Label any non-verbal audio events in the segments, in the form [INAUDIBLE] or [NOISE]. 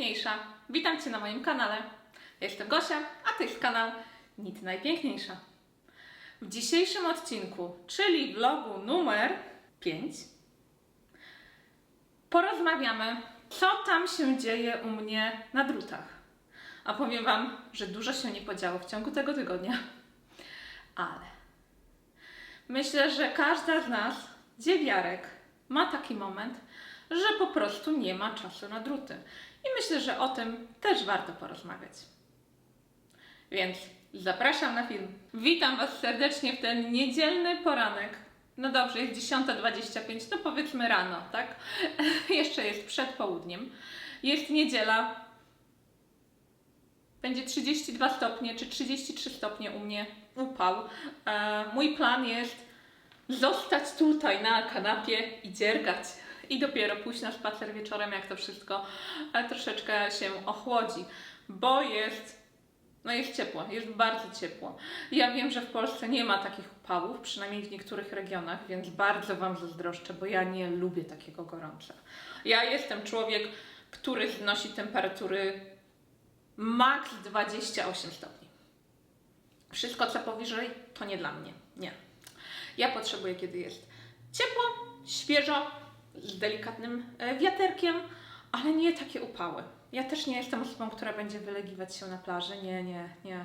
najpiękniejsza. Witam Cię na moim kanale. Jestem Gosia, a to jest kanał Nic Najpiękniejsza. W dzisiejszym odcinku, czyli vlogu numer 5, porozmawiamy, co tam się dzieje u mnie na drutach. A powiem Wam, że dużo się nie podziało w ciągu tego tygodnia. Ale myślę, że każda z nas, dziewiarek, ma taki moment, że po prostu nie ma czasu na druty. I myślę, że o tym też warto porozmawiać. Więc zapraszam na film. Witam Was serdecznie w ten niedzielny poranek. No dobrze, jest 10.25, no powiedzmy rano, tak? [LAUGHS] Jeszcze jest przed południem. Jest niedziela. Będzie 32 stopnie, czy 33 stopnie u mnie upał. E, mój plan jest zostać tutaj na kanapie i dziergać. I dopiero pójść na spacer wieczorem, jak to wszystko e, troszeczkę się ochłodzi, bo jest, no jest ciepło, jest bardzo ciepło. Ja wiem, że w Polsce nie ma takich upałów, przynajmniej w niektórych regionach, więc bardzo Wam zazdroszczę, bo ja nie lubię takiego gorąca. Ja jestem człowiek, który znosi temperatury maks 28 stopni. Wszystko, co powyżej, to nie dla mnie. Nie. Ja potrzebuję, kiedy jest ciepło, świeżo, z delikatnym e, wiaterkiem, ale nie takie upały. Ja też nie jestem osobą, która będzie wylegiwać się na plaży. Nie, nie, nie.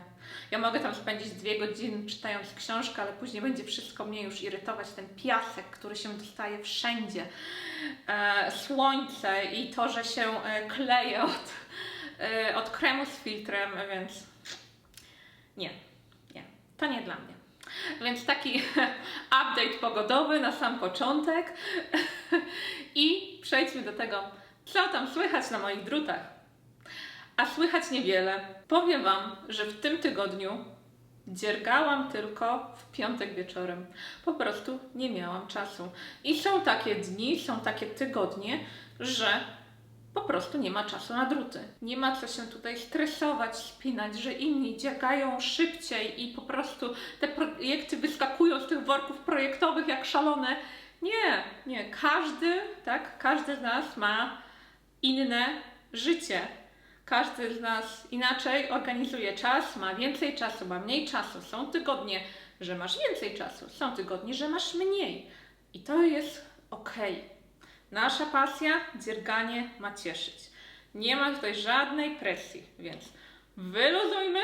Ja mogę tam spędzić dwie godziny czytając książkę, ale później będzie wszystko mnie już irytować. Ten piasek, który się dostaje wszędzie, e, słońce i to, że się e, kleje od, e, od kremu z filtrem, więc nie, nie. To nie dla mnie. Więc taki [LAUGHS] update pogodowy na sam początek. [LAUGHS] I przejdźmy do tego, co tam słychać na moich drutach. A słychać niewiele. Powiem Wam, że w tym tygodniu dziergałam tylko w piątek wieczorem. Po prostu nie miałam czasu. I są takie dni, są takie tygodnie, że po prostu nie ma czasu na druty. Nie ma co się tutaj stresować, spinać, że inni dziergają szybciej i po prostu te projekty wyskakują z tych worków projektowych jak szalone. Nie, nie. Każdy, tak, każdy z nas ma inne życie. Każdy z nas inaczej organizuje czas, ma więcej czasu, ma mniej czasu. Są tygodnie, że masz więcej czasu, są tygodnie, że masz mniej. I to jest okej. Nasza pasja, dzierganie ma cieszyć. Nie ma tutaj żadnej presji, więc wyluzujmy.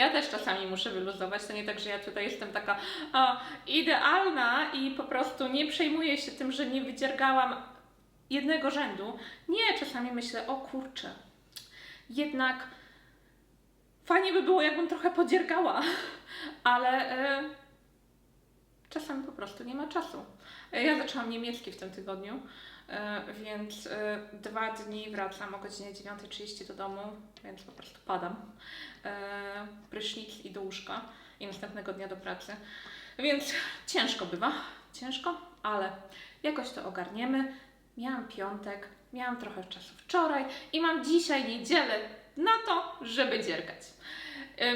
Ja też czasami muszę wyluzować. To nie tak, że ja tutaj jestem taka o, idealna i po prostu nie przejmuję się tym, że nie wydziergałam jednego rzędu. Nie, czasami myślę, o kurczę, jednak fajnie by było, jakbym trochę podziergała, [LAUGHS] ale. Yy, czasami po prostu nie ma czasu. Ja zaczęłam niemiecki w tym tygodniu, e, więc e, dwa dni wracam o godzinie 9.30 do domu, więc po prostu padam. Prysznic i do łóżka i następnego dnia do pracy. Więc ciężko bywa, ciężko, ale jakoś to ogarniemy. Miałam piątek, miałam trochę czasu wczoraj i mam dzisiaj niedzielę na to, żeby dziergać.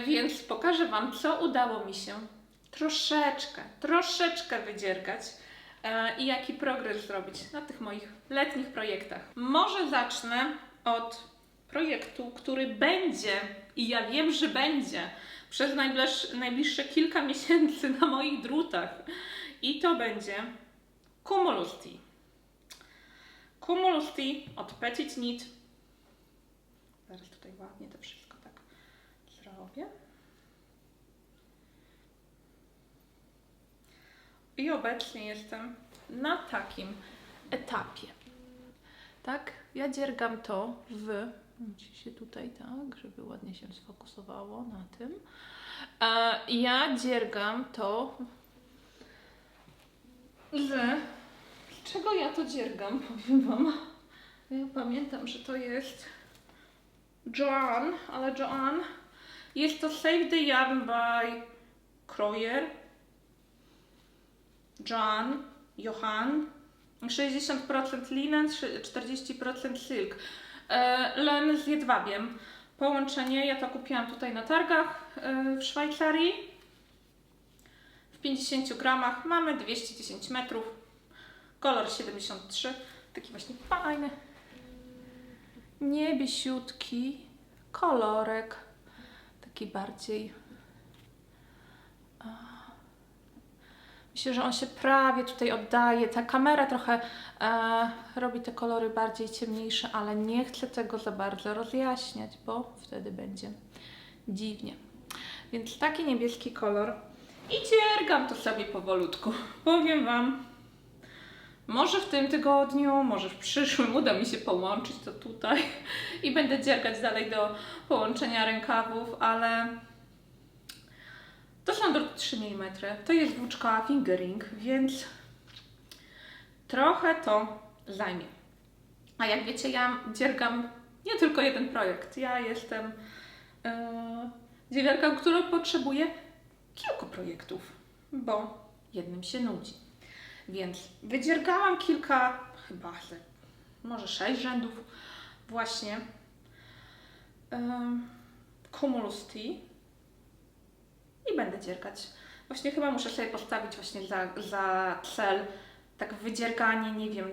Więc pokażę Wam, co udało mi się troszeczkę, troszeczkę wydziergać e, i jaki progres zrobić na tych moich letnich projektach. Może zacznę od projektu, który będzie i ja wiem, że będzie przez najbliższe, kilka miesięcy na moich drutach. I to będzie Cumulus Tea. Cumulus Tea od Petit Knit. Zaraz tutaj ładnie to wszystko tak zrobię. I obecnie jestem na takim etapie. Tak, ja dziergam to w. Musi się tutaj tak, żeby ładnie się sfokusowało na tym. Ja dziergam to że. Czego ja to dziergam? [LAUGHS] Powiem Wam. Ja pamiętam, że to jest Joanne, ale Joanne. Jest to Save the Yarn by Kroyer. John, Johan, 60% linen, 40% silk. E, len z jedwabiem. Połączenie, ja to kupiłam tutaj na targach e, w Szwajcarii. W 50 gramach mamy 210 metrów. Kolor 73. Taki właśnie fajny. niebiesiutki kolorek, taki bardziej. Myślę, że on się prawie tutaj oddaje. Ta kamera trochę e, robi te kolory bardziej ciemniejsze, ale nie chcę tego za bardzo rozjaśniać, bo wtedy będzie dziwnie. Więc taki niebieski kolor. I dziergam to sobie powolutku. Powiem Wam, może w tym tygodniu, może w przyszłym uda mi się połączyć to tutaj i będę dziergać dalej do połączenia rękawów, ale to są druty 3 mm. To jest włóczka fingering, więc trochę to zajmie. A jak wiecie, ja dziergam nie tylko jeden projekt. Ja jestem yy, dziewiarką, która potrzebuje kilku projektów, bo jednym się nudzi. Więc wydziergałam kilka, chyba może sześć rzędów właśnie um, Cumulus T i będę dziergać. Właśnie chyba muszę sobie postawić właśnie za, za cel tak wydzierganie, nie wiem,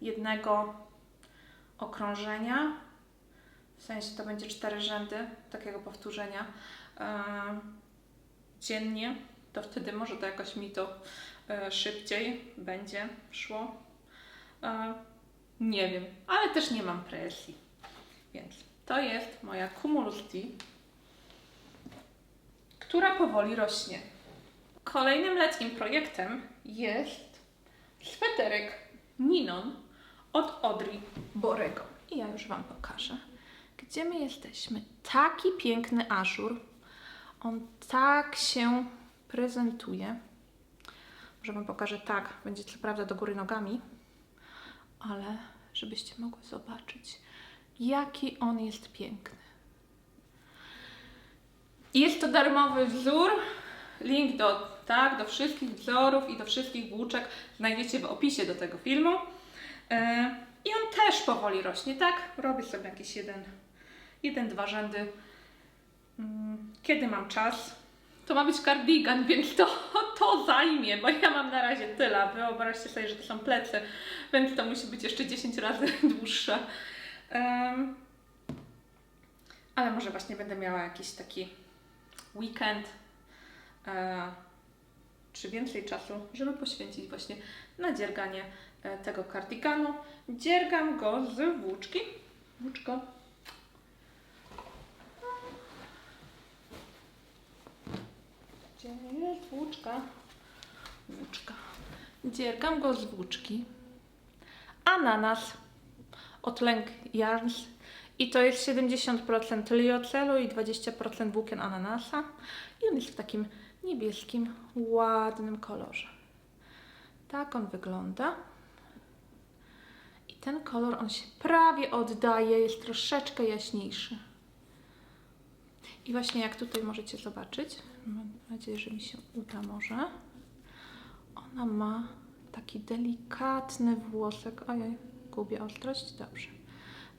jednego okrążenia. W sensie to będzie cztery rzędy takiego powtórzenia em, dziennie. To wtedy może to jakoś mi to e, szybciej będzie szło. E, nie wiem, ale też nie mam presji. Więc to jest moja Cumulus która powoli rośnie. Kolejnym letnim projektem jest sweterek Ninon od Audrey Borego. I ja już Wam pokażę, gdzie my jesteśmy. Taki piękny ażur. On tak się prezentuje. Może Wam pokażę tak, będzie co prawda do góry nogami, ale żebyście mogły zobaczyć, jaki on jest piękny. Jest to darmowy wzór. Link do, tak, do wszystkich wzorów i do wszystkich włóczek znajdziecie w opisie do tego filmu. Yy, I on też powoli rośnie, tak? Robię sobie jakieś jeden, jeden dwa rzędy. Mm, Kiedy mam czas? To ma być kardigan, [LAUGHS] więc to, to zajmie, bo ja mam na razie tyle. Wyobraźcie sobie, że to są plecy, więc to musi być jeszcze 10 razy [LAUGHS] dłuższe. Ale może właśnie będę miała jakiś taki weekend e, czy więcej czasu, żeby poświęcić właśnie na dzierganie e, tego kardiganu. Dziergam go z włóczki. Włóczko. Gdzie jest włóczka? Włóczka. Dziergam go z włóczki. Ananas od Lęk Yarns. I to jest 70% liocelu i 20% włókien ananasa. I on jest w takim niebieskim, ładnym kolorze. Tak on wygląda. I ten kolor, on się prawie oddaje, jest troszeczkę jaśniejszy. I właśnie jak tutaj możecie zobaczyć, mam nadzieję, że mi się uda może, ona ma taki delikatny włosek. Ojej, gubię ostrość, dobrze.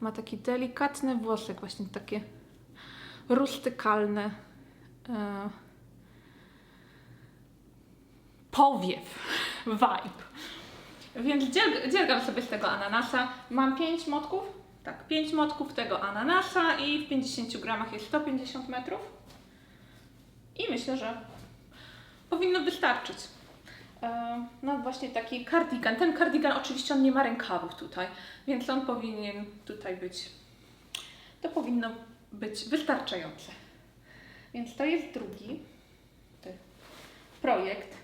Ma taki delikatny włosek, właśnie takie rustykalne e, powiew, [LAUGHS] vibe. Więc dzierg- sobie z tego ananasa. Mam 5 motków. Tak, 5 motków tego ananasa i w 50 gramach jest 150 metrów. I myślę, że powinno wystarczyć. E, No właśnie taki kardigan. Ten kardigan oczywiście on nie ma rękawów tutaj, więc on powinien tutaj być. To powinno być wystarczające. Więc to jest drugi projekt.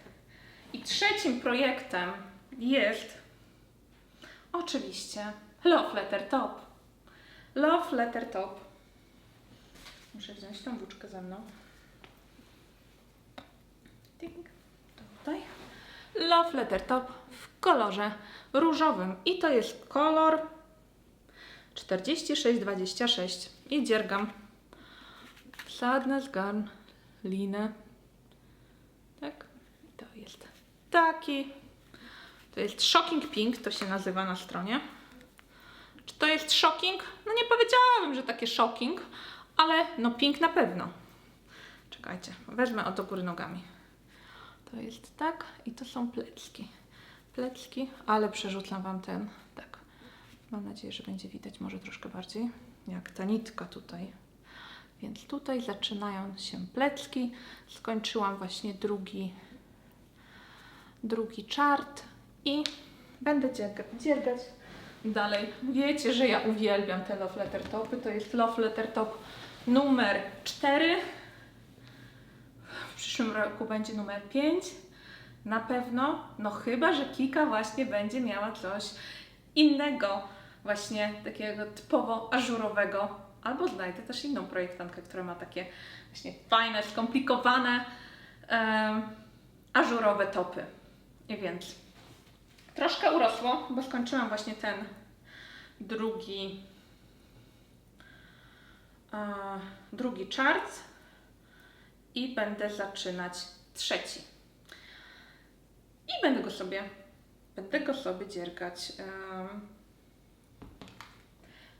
I trzecim projektem jest oczywiście Love Letter Top. Love Letter Top. Muszę wziąć tą włóczkę ze mną. Ding. Tutaj. Love Letter Top w kolorze różowym. I to jest kolor 4626. I dziergam Sadness Garn linę. Tak. To jest taki. To jest Shocking Pink, to się nazywa na stronie. Czy to jest shocking? No nie powiedziałabym, że takie shocking, ale no pink na pewno. Czekajcie, wezmę o do góry nogami. To jest tak i to są plecki. Plecki, ale przerzucam Wam ten, tak. Mam nadzieję, że będzie widać może troszkę bardziej, jak ta nitka tutaj. Więc tutaj zaczynają się plecki. Skończyłam właśnie drugi, drugi czart i będę dziergać, dalej. Wiecie, że ja uwielbiam te love letter topy. To jest love letter top numer 4. Przyszłym roku będzie numer 5. Na pewno, no chyba, że Kika właśnie będzie miała coś innego, właśnie takiego typowo ażurowego, albo znajdę też inną projektantkę, która ma takie właśnie fajne, skomplikowane, em, ażurowe topy. I więc troszkę urosło, bo skończyłam właśnie ten drugi e, drugi czart i będę zaczynać trzeci. I będę go sobie, będę go sobie dziergać.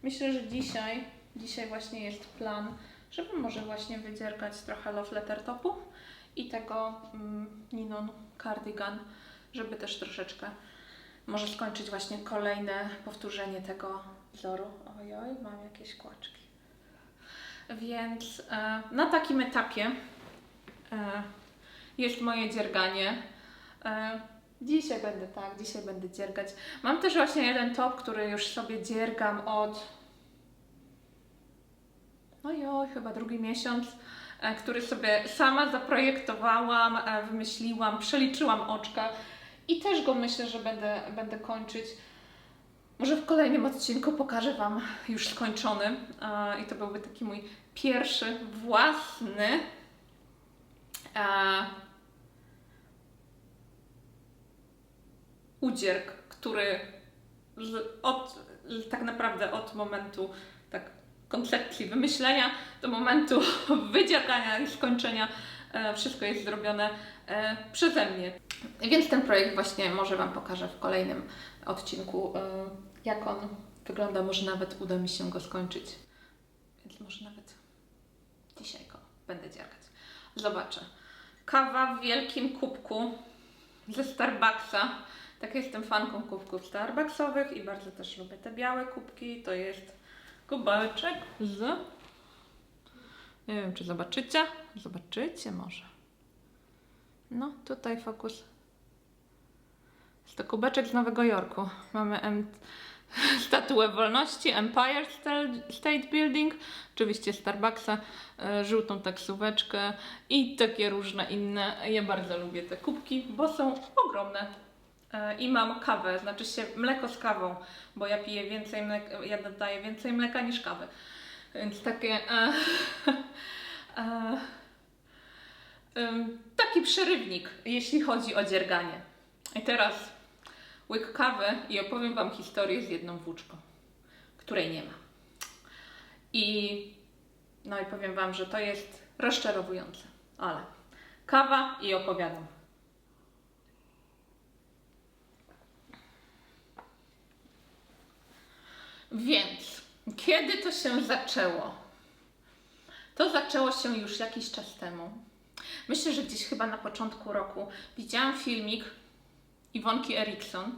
Myślę, że dzisiaj, dzisiaj właśnie jest plan, żeby może właśnie wydziergać trochę love letter topu i tego mm, Ninon cardigan, żeby też troszeczkę może skończyć właśnie kolejne powtórzenie tego wzoru. Ojoj, mam jakieś kłaczki. Więc e, na takim etapie e, jest moje dzierganie. E, dzisiaj będę tak, dzisiaj będę dziergać. Mam też właśnie jeden top, który już sobie dziergam od no joj, chyba drugi miesiąc, e, który sobie sama zaprojektowałam, wymyśliłam, przeliczyłam oczka i też go myślę, że będę, będę kończyć. Może w kolejnym odcinku pokażę Wam już skończony i to byłby taki mój pierwszy własny e, udzierk, który od, tak naprawdę od momentu tak koncepcji wymyślenia do momentu [LAUGHS] wydziergania i skończenia e, wszystko jest zrobione e, przeze mnie. Więc ten projekt właśnie może Wam pokażę w kolejnym odcinku, jak on wygląda. Może nawet uda mi się go skończyć. Więc może nawet dzisiaj go będę dziergać. Zobaczę. Kawa w wielkim kubku ze Starbucksa. Tak jestem fanką kubków Starbucksowych i bardzo też lubię te białe kubki. To jest kubeczek z... Nie wiem, czy zobaczycie? Zobaczycie może. No, tutaj fokus. Jest to kubeczek z Nowego Jorku. Mamy em, [LAUGHS] statuę wolności, Empire State- Building, oczywiście Starbucksa, e, żółtą taksóweczkę i takie różne inne. Ja bardzo lubię te kubki, bo są ogromne. E, I mam kawę, znaczy się mleko z kawą, bo ja piję więcej mleka, ja dodaję więcej mleka niż kawy. Więc takie. E, [LAUGHS] e, em, taki przerywnik, jeśli chodzi o dzierganie. I teraz łyk kawy i opowiem Wam historię z jedną włóczką, której nie ma. I no i powiem Wam, że to jest rozczarowujące, ale kawa i opowiadam. Więc kiedy to się zaczęło? To zaczęło się już jakiś czas temu. Myślę, że gdzieś chyba na początku roku widziałam filmik Iwonki Erikson,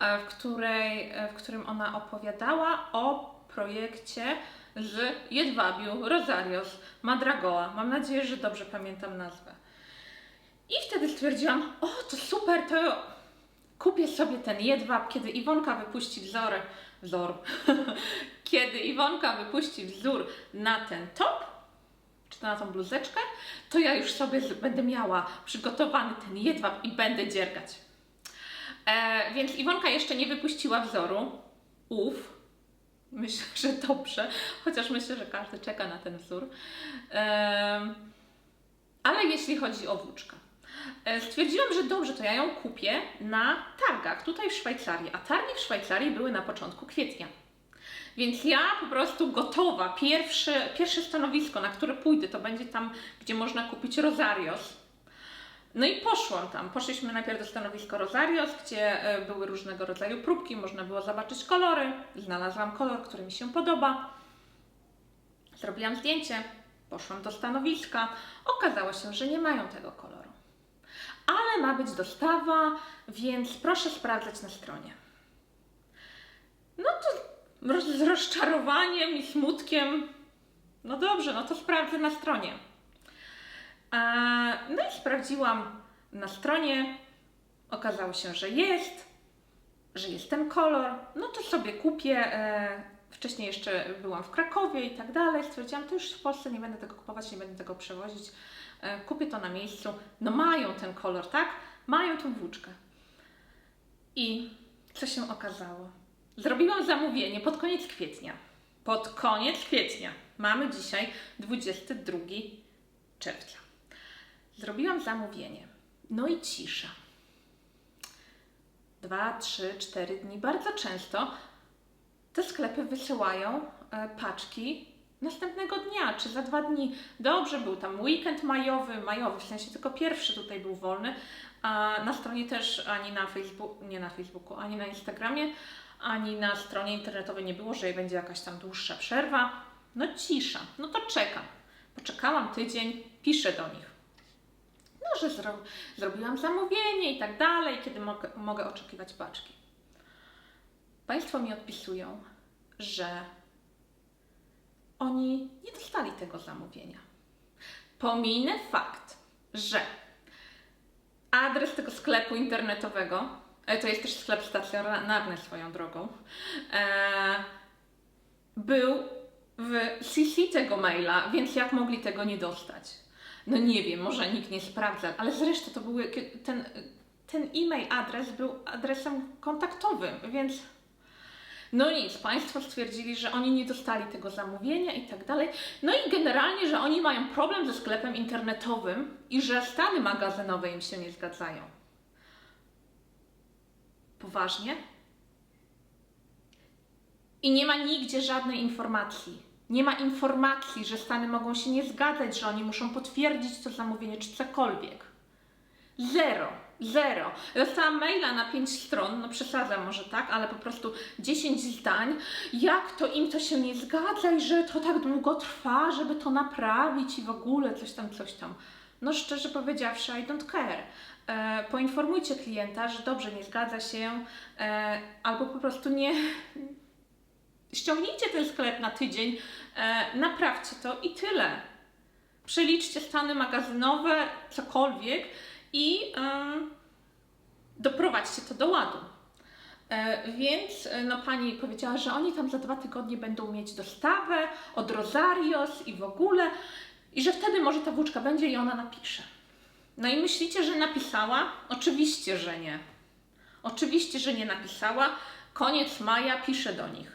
e, w, której, e, w którym ona opowiadała o projekcie z jedwabiu Rosarios Madragoa. Mam nadzieję, że dobrze pamiętam nazwę. I wtedy stwierdziłam, o to super, to kupię sobie ten jedwab, kiedy Iwonka wypuści wzór, wzór, [LAUGHS] kiedy Iwonka wypuści wzór na ten top, czy to na tą bluzeczkę, to ja już sobie będę miała przygotowany ten jedwab i będę dziergać. E, więc Iwonka jeszcze nie wypuściła wzoru. Uf. Myślę, że dobrze, chociaż myślę, że każdy czeka na ten wzór. Em, ale jeśli chodzi o włóczkę, e, stwierdziłam, że dobrze, to ja ją kupię na targach tutaj w Szwajcarii. A targi w Szwajcarii były na początku kwietnia. Więc ja po prostu gotowa, pierwsze stanowisko, na które pójdę, to będzie tam, gdzie można kupić Rosarios. No i poszłam tam. Poszliśmy najpierw do stanowiska Rosarios, gdzie e, były różnego rodzaju próbki, można było zobaczyć kolory. Znalazłam kolor, który mi się podoba. Zrobiłam zdjęcie, poszłam do stanowiska. Okazało się, że nie mają tego koloru. Ale ma być dostawa, więc proszę sprawdzać na stronie. No to z rozczarowaniem i smutkiem, no dobrze, no to sprawdzę na stronie. E, No i sprawdziłam na stronie, okazało się, że jest, że jest ten kolor, no to sobie kupię. e, Wcześniej jeszcze byłam w Krakowie i tak dalej. Stwierdziłam, to już w Polsce nie będę tego kupować, nie będę tego przewozić. E, Kupię to na miejscu. No mają ten kolor, tak? Mają tą włóczkę. I co się okazało? Zrobiłam zamówienie pod koniec kwietnia. Pod koniec kwietnia. Mamy dzisiaj 22 czerwca. Zrobiłam zamówienie. No i cisza. Dwa, trzy, cztery dni. Bardzo często te sklepy wysyłają e, paczki następnego dnia, czy za dwa dni. Dobrze, był tam weekend majowy, majowy, w sensie tylko pierwszy tutaj był wolny, a na stronie też ani na Facebooku, nie na Facebooku, ani na Instagramie, ani na stronie internetowej nie było, że będzie jakaś tam dłuższa przerwa. No cisza, no to czekam. Poczekałam tydzień, piszę do nich. Że zro zrobiłam zamówienie i tak dalej, kiedy mogę, mogę oczekiwać paczki. Państwo mi odpisują, że oni nie dostali tego zamówienia. Pominę fakt, że adres tego sklepu internetowego, e, to jest też sklep stacjonarny swoją drogą, e, był w CC tego maila, więc jak mogli tego nie dostać? No nie wiem, może nikt nie sprawdza, ale zresztą to były, ten, ten e-mail adres był adresem kontaktowym, więc no nic, Państwo stwierdzili, że oni nie dostali tego zamówienia i tak dalej. No i generalnie, że oni mają problem ze sklepem internetowym i że stany magazynowe im się nie zgadzają. Poważnie? I nie ma nigdzie żadnej informacji. Nie ma informacji, że stany mogą się nie zgadzać, że oni muszą potwierdzić to zamówienie czy cokolwiek. Zero, zero. Dostałam maila na pięć stron, no przesadzam może tak, ale po prostu 10 zdań, jak to im to się nie zgadza i że to tak długo trwa, żeby to naprawić i w ogóle coś tam, coś tam. No szczerze powiedziawszy, I don't care. E, poinformujcie klienta, że dobrze, nie zgadza się, e, albo po prostu nie. Ściągnijcie ten sklep na tydzień, e, naprawcie to i tyle. Przeliczcie stany magazynowe, cokolwiek i em, doprowadźcie to do ładu. E, więc e, no, pani powiedziała, że oni tam za dwa tygodnie będą mieć dostawę od Rosarios i w ogóle, i że wtedy może ta włóczka będzie i ona napisze. No i myślicie, że napisała? Oczywiście, że nie. Oczywiście, że nie napisała. Koniec maja pisze do nich.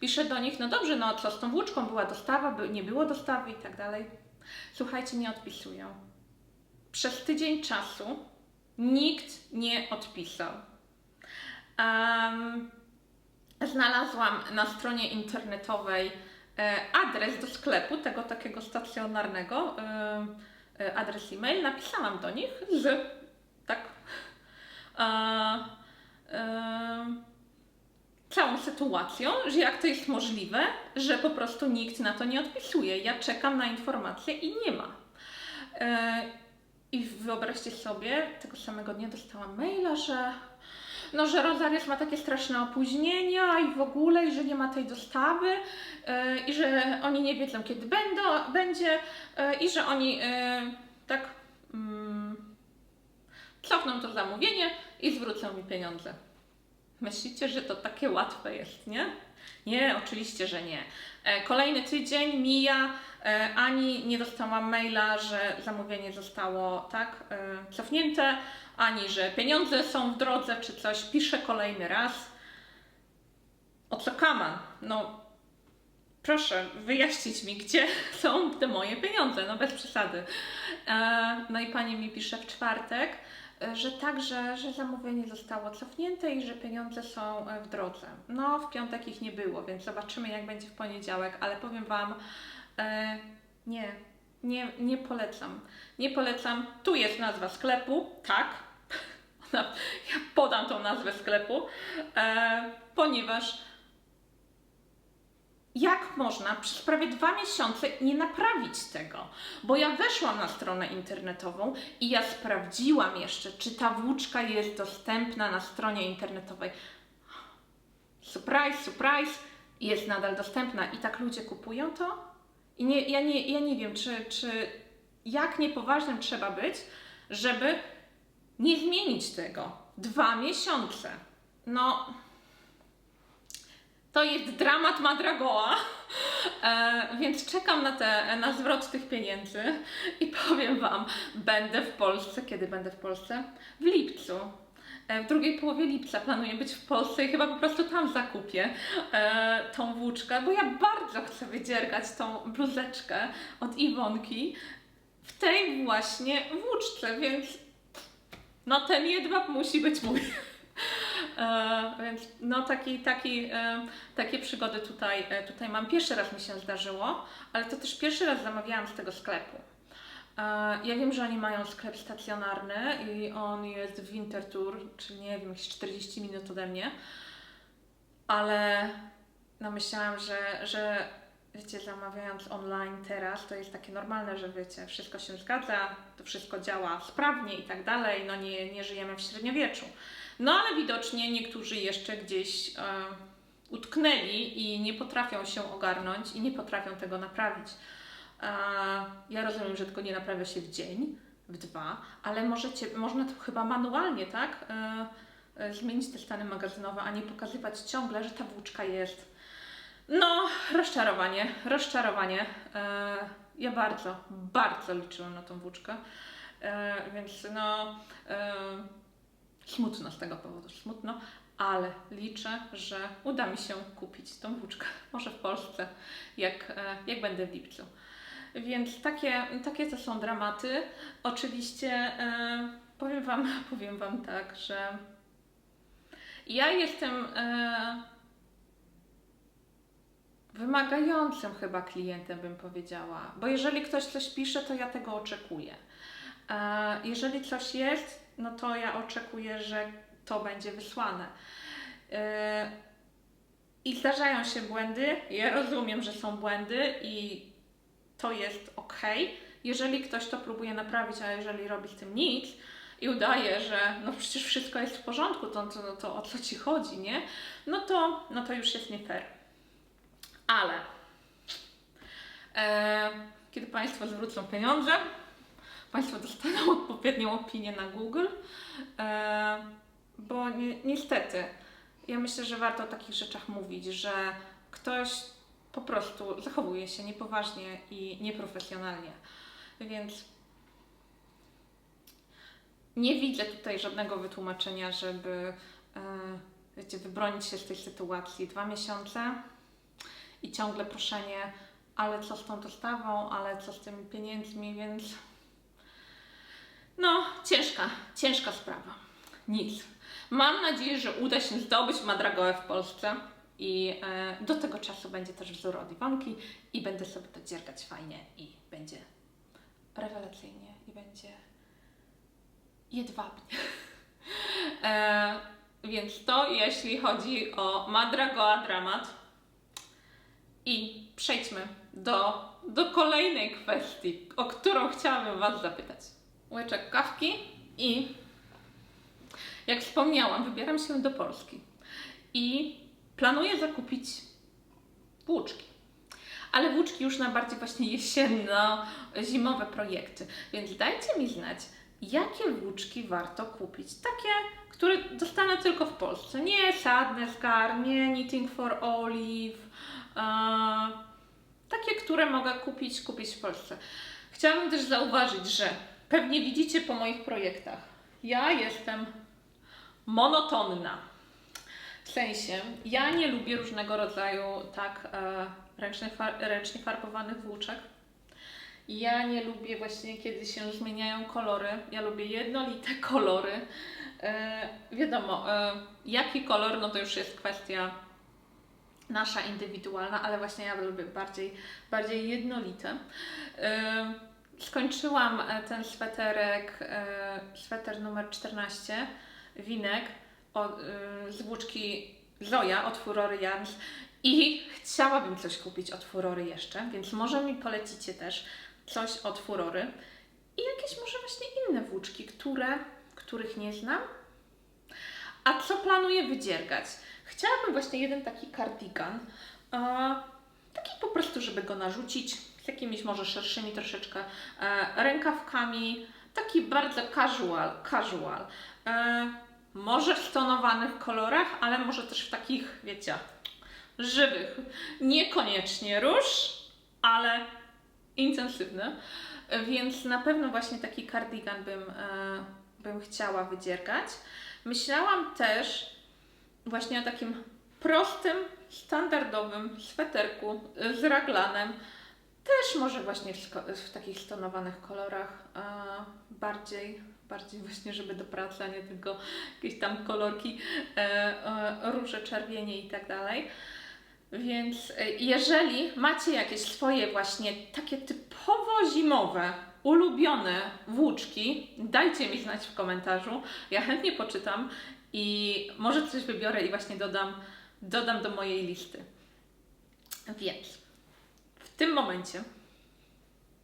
Pisze do nich, no dobrze, no co z tą włóczką? Była dostawa, nie było dostawy i tak dalej. Słuchajcie, nie odpisują. Przez tydzień czasu nikt nie odpisał. Em, znalazłam na stronie internetowej e, adres do sklepu, tego takiego stacjonarnego, e, adres e-mail. Napisałam do nich z, tak, e, e, całą sytuacją, że jak to jest możliwe, że po prostu nikt na to nie odpisuje. Ja czekam na informacje i nie ma. E, I wyobraźcie sobie, tego samego dnia dostałam maila, że no, że Rosarius ma takie straszne opóźnienia i w ogóle, i że nie ma tej dostawy, e, i że oni nie wiedzą, kiedy będą, będzie, e, i że oni e, tak mm, cofną to zamówienie i zwrócą mi pieniądze. Myślicie, że to takie łatwe jest, nie? Nie, oczywiście, że nie. E, Kolejny tydzień mija, e, ani nie dostałam maila, że zamówienie zostało tak e, cofnięte, ani że pieniądze są w drodze czy coś. Piszę kolejny raz. O co kaman? No, proszę wyjaśnić mi, gdzie [LAUGHS] są te moje pieniądze, no bez przesady. No i pani mi pisze w czwartek, że tak, że, zamówienie zostało cofnięte i że pieniądze są e, w drodze. No, w piątek ich nie było, więc zobaczymy, jak będzie w poniedziałek, ale powiem Wam, e, nie, nie, nie polecam. Nie polecam. Tu jest nazwa sklepu, tak. [LAUGHS] Ja podam tą nazwę sklepu, e, ponieważ można przez prawie dwa miesiące nie naprawić tego? Bo ja weszłam na stronę internetową i ja sprawdziłam jeszcze, czy ta włóczka jest dostępna na stronie internetowej. surprise, surprise, jest nadal dostępna i tak ludzie kupują to. I nie, ja, nie, ja nie wiem, czy, czy jak niepoważnym trzeba być, żeby nie zmienić tego. Dwa miesiące. No, to jest dramat Madragoa, e, więc czekam na, te, na zwrot tych pieniędzy i powiem Wam, będę w Polsce, kiedy będę w Polsce? W lipcu. E, w drugiej połowie lipca planuję być w Polsce i chyba po prostu tam zakupię e, tą włóczkę, bo ja bardzo chcę wydziergać tą bluzeczkę od Iwonki w tej właśnie włóczce, więc no ten jedwab musi być mój. E, więc no taki, taki, e, takie przygody tutaj, e, tutaj mam. Pierwszy raz mi się zdarzyło, ale to też pierwszy raz zamawiałam z tego sklepu. E, ja wiem, że oni mają sklep stacjonarny i on jest w Winterthur, czyli nie wiem, jakieś 40 minut ode mnie, ale no myślałam, że, że wiecie, zamawiając online teraz, to jest takie normalne, że wiecie, wszystko się zgadza, to wszystko działa sprawnie i tak dalej, no nie, nie żyjemy w średniowieczu. No ale widocznie niektórzy jeszcze gdzieś e, utknęli i nie potrafią się ogarnąć i nie potrafią tego naprawić. E, ja rozumiem, że tego nie naprawia się w dzień, w dwa, ale możecie, można to chyba manualnie, tak? E, e, zmienić te stany magazynowe, a nie pokazywać ciągle, że ta włóczka jest. No, rozczarowanie, rozczarowanie. E, ja bardzo, bardzo liczyłam na tą włóczkę, e, więc no. E, Smutno z tego powodu, smutno, ale liczę, że uda mi się kupić tą włóczkę, [LAUGHS] może w Polsce, jak, jak będę w lipcu. Więc takie, takie to są dramaty. Oczywiście powiem, wam, [LAUGHS] powiem Wam tak, że ja jestem wymagającym chyba klientem, bym powiedziała, bo jeżeli ktoś coś pisze, to ja tego oczekuję. E, jeżeli coś jest, no to ja oczekuję, że to będzie wysłane. Yy, I zdarzają się błędy. Ja rozumiem, że są błędy i to jest ok. Jeżeli ktoś to próbuje naprawić, a jeżeli robi z tym nic i udaje, że no przecież wszystko jest w porządku, to, to, to o co ci chodzi, nie? No to, no to już jest nie fair. Ale e, kiedy Państwo zwrócą pieniądze, Państwo dostaną [LAUGHS] odpowiednią opinię na Google, e, bo ni niestety, ja myślę, że warto o takich rzeczach mówić, że ktoś po prostu zachowuje się niepoważnie i nieprofesjonalnie. Więc nie widzę tutaj żadnego wytłumaczenia, żeby e, wiecie, wybronić się z tej sytuacji. Dwa miesiące i ciągle proszenie, ale co z tą dostawą, ale co z tymi pieniędzmi, więc no, ciężka, ciężka sprawa. Nic. Mam nadzieję, że uda się zdobyć Madragoę w Polsce i e, do tego czasu będzie też wzór od Iwonki i będę sobie to dziergać fajnie i będzie rewelacyjnie i będzie jedwabnie. [LAUGHS] e, więc to jeśli chodzi o Madragoa dramat. I przejdźmy do, do kolejnej kwestii, o którą chciałabym Was zapytać łyczek kawki i jak wspomniałam, wybieram się do Polski i planuję zakupić włóczki. Ale włóczki już na bardziej właśnie jesienno-zimowe projekty. Więc dajcie mi znać, jakie włóczki warto kupić. Takie, które dostanę tylko w Polsce. Nie Sadness Car, nie Knitting for Olive. Takie, które mogę kupić, kupić w Polsce. Chciałabym też zauważyć, że Pewnie widzicie po moich projektach. Ja jestem monotonna. W sensie, ja nie lubię różnego rodzaju tak e, ręcznie, far, ręcznie farbowanych włóczek. Ja nie lubię właśnie, kiedy się zmieniają kolory. Ja lubię jednolite kolory. E, wiadomo, e, jaki kolor, no to już jest kwestia nasza indywidualna, ale właśnie ja lubię bardziej, bardziej jednolite. E, skończyłam e, ten sweterek, e, sweter numer 14, winek od, e, z włóczki Zoja od Furory Jarns i chciałabym coś kupić od Furory jeszcze, więc może mi polecicie też coś od Furory i jakieś może właśnie inne włóczki, które, których nie znam. A co planuję wydziergać? Chciałabym właśnie jeden taki cardigan, e, taki po prostu, żeby go narzucić z jakimiś może szerszymi troszeczkę e, rękawkami, taki bardzo casual, casual. E, może w stonowanych kolorach, ale może też w takich, wiecie, żywych. Niekoniecznie róż, ale intensywny. Więc na pewno właśnie taki kardigan bym, bym chciała wydziergać. Myślałam też właśnie o takim prostym, standardowym sweterku z raglanem. Też może właśnie w, w takich stonowanych kolorach. Bardziej, bardziej właśnie, żeby do pracy, a nie tylko jakieś tam kolorki, e, róże, czerwienie i tak dalej. Więc e, jeżeli macie jakieś swoje właśnie takie typowo zimowe, ulubione włóczki, dajcie mi znać w komentarzu. Ja chętnie poczytam i może coś wybiorę i właśnie dodam, dodam do mojej listy. Więc w tym momencie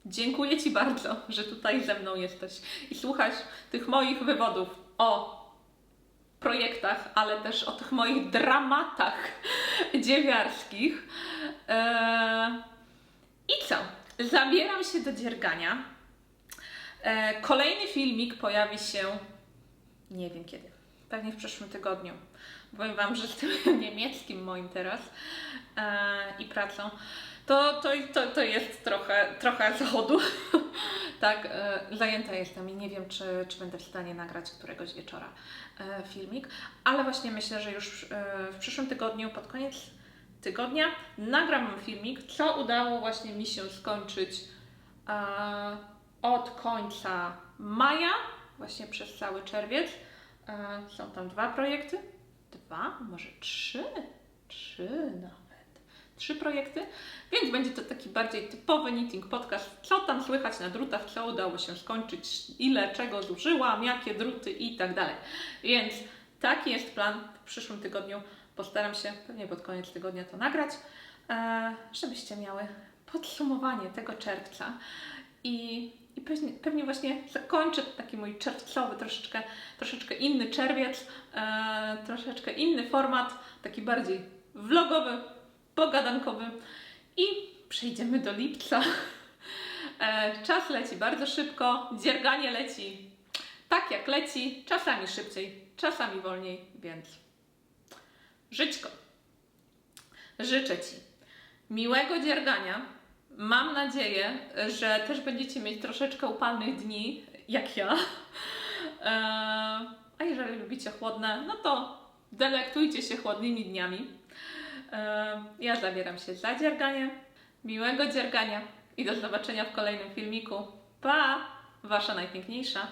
dziękuję Ci bardzo, że tutaj ze mną jesteś i słuchasz tych moich wywodów o projektach, ale też o tych moich dramatach dziewiarskich. Eee, I co? Zabieram się do dziergania. Eee, kolejny filmik pojawi się nie wiem kiedy. Pewnie w przyszłym tygodniu. Powiem Wam, że z tym [LAUGHS] niemieckim moim teraz eee, i pracą to, to, to, to jest trochę, trochę zachodu. [LAUGHS] tak, e, zajęta jestem i nie wiem, czy, czy będę w stanie nagrać któregoś wieczora e, filmik, ale właśnie myślę, że już e, w przyszłym tygodniu, pod koniec tygodnia, nagram filmik, co udało właśnie mi się skończyć e, od końca maja, właśnie przez cały czerwiec. E, są tam dwa projekty, dwa, może trzy, trzy nawet. Trzy projekty, więc będzie to taki bardziej typowy knitting podcast, co tam słychać na drutach, co udało się skończyć, ile? Czego zużyłam, jakie druty? I tak dalej. Więc taki jest plan. W przyszłym tygodniu. Postaram się pewnie pod koniec tygodnia to nagrać, e, żebyście miały podsumowanie tego czerwca i, i pewnie, pewnie właśnie zakończę taki mój czerwcowy, troszeczkę, troszeczkę inny czerwiec, e, troszeczkę inny format, taki bardziej vlogowy, pogadankowy i przejdziemy do lipca. E, Czas leci bardzo szybko, dzierganie leci tak jak leci, czasami szybciej, czasami wolniej, więc życzko. Życzę Ci miłego dziergania. Mam nadzieję, że też będziecie mieć troszeczkę upalnych dni, jak ja. E, A jeżeli lubicie chłodne, no to delektujcie się chłodnymi dniami. E, Ja zabieram się za dzierganie. Miłego dziergania i do zobaczenia w kolejnym filmiku. Pa! Wasza najpiękniejsza.